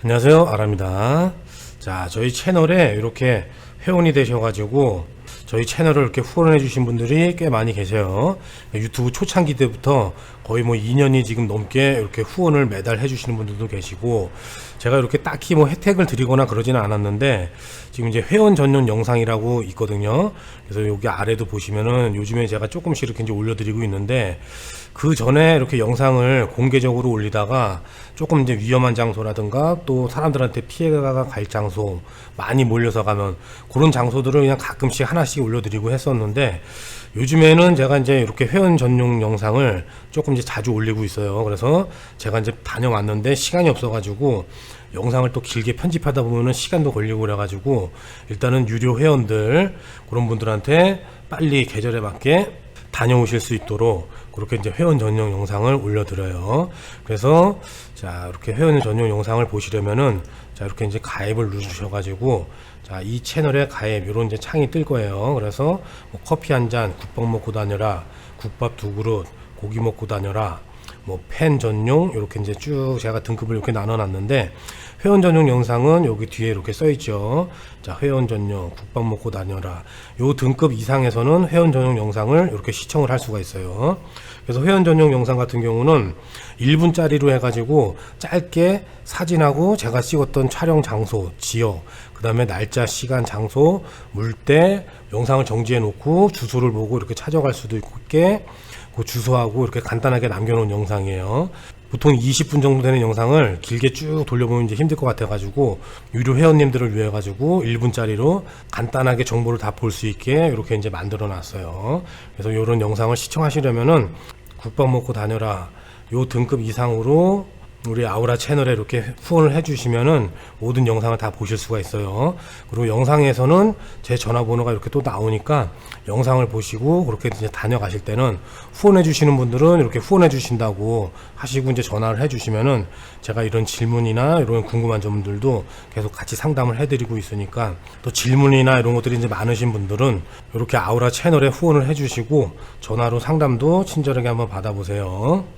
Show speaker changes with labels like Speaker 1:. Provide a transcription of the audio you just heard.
Speaker 1: 안녕하세요. 아랍니다. 자 저희 채널에 이렇게 회원이 되셔가지고 저희 채널을 이렇게 후원해 주신 분들이 꽤 많이 계세요. 유튜브 초창기 때부터 거의 뭐 2년이 지금 넘게 이렇게 후원을 매달 해 주시는 분들도 계시고 제가 이렇게 딱히 뭐 혜택을 드리거나 그러지는 않았는데 지금 이제 회원 전용 영상이라고 있거든요. 그래서 여기 아래도 보시면은 요즘에 제가 조금씩 이렇게 이제 올려드리고 있는데 그 전에 이렇게 영상을 공개적으로 올리다가 조금 이제 위험한 장소라든가 또 사람들한테 피해가 갈 장소 많이 몰려서 가면 그런 장소들을 그냥 가끔씩 하나 씩 올려드리고 했었는데 요즘에는 제가 이제 이렇게 회원 전용 영상을 조금 이제 자주 올리고 있어요. 그래서 제가 이제 다녀왔는데 시간이 없어가지고 영상을 또 길게 편집하다 보면은 시간도 걸리고 그래가지고 일단은 유료 회원들 그런 분들한테 빨리 계절에 맞게 다녀오실 수 있도록 그렇게 이제 회원 전용 영상을 올려드려요. 그래서 자 이렇게 회원 전용 영상을 보시려면은 자 이렇게 이제 가입을 누르셔가지고 자 이 채널에 가입 이런 이제 창이 뜰 거예요. 그래서 뭐 커피 한 잔, 국밥 먹고 다녀라, 국밥 두 그릇, 고기 먹고 다녀라, 뭐 팬 전용 이렇게 이제 쭉 제가 등급을 이렇게 나눠놨는데 회원 전용 영상은 여기 뒤에 이렇게 써 있죠. 자 회원 전용 국밥 먹고 다녀라. 요 등급 이상에서는 회원 전용 영상을 이렇게 시청을 할 수가 있어요. 그래서 회원 전용 영상 같은 경우는 1분짜리로 해가지고 짧게 사진하고 제가 찍었던 촬영 장소, 지역, 그 다음에 날짜, 시간, 장소, 물때 영상을 정지해 놓고 주소를 보고 이렇게 찾아갈 수도 있게 그 주소하고 이렇게 간단하게 남겨놓은 영상이에요. 보통 20분 정도 되는 영상을 길게 쭉 돌려보면 이제 힘들 것 같아가지고 유료 회원님들을 위해 가지고 1분짜리로 간단하게 정보를 다 볼 수 있게 이렇게 이제 만들어 놨어요. 그래서 이런 영상을 시청하시려면은 국밥 먹고 다녀라 요 등급 이상으로 우리 아우라 채널에 이렇게 후원을 해주시면은 모든 영상을 다 보실 수가 있어요. 그리고 영상에서는 제 전화번호가 이렇게 또 나오니까 영상을 보시고 그렇게 이제 다녀가실 때는 후원해주시는 분들은 이렇게 후원해주신다고 하시고 이제 전화를 해주시면은 제가 이런 질문이나 이런 궁금한 점들도 계속 같이 상담을 해드리고 있으니까 또 질문이나 이런 것들이 이제 많으신 분들은 이렇게 아우라 채널에 후원을 해주시고 전화로 상담도 친절하게 한번 받아보세요.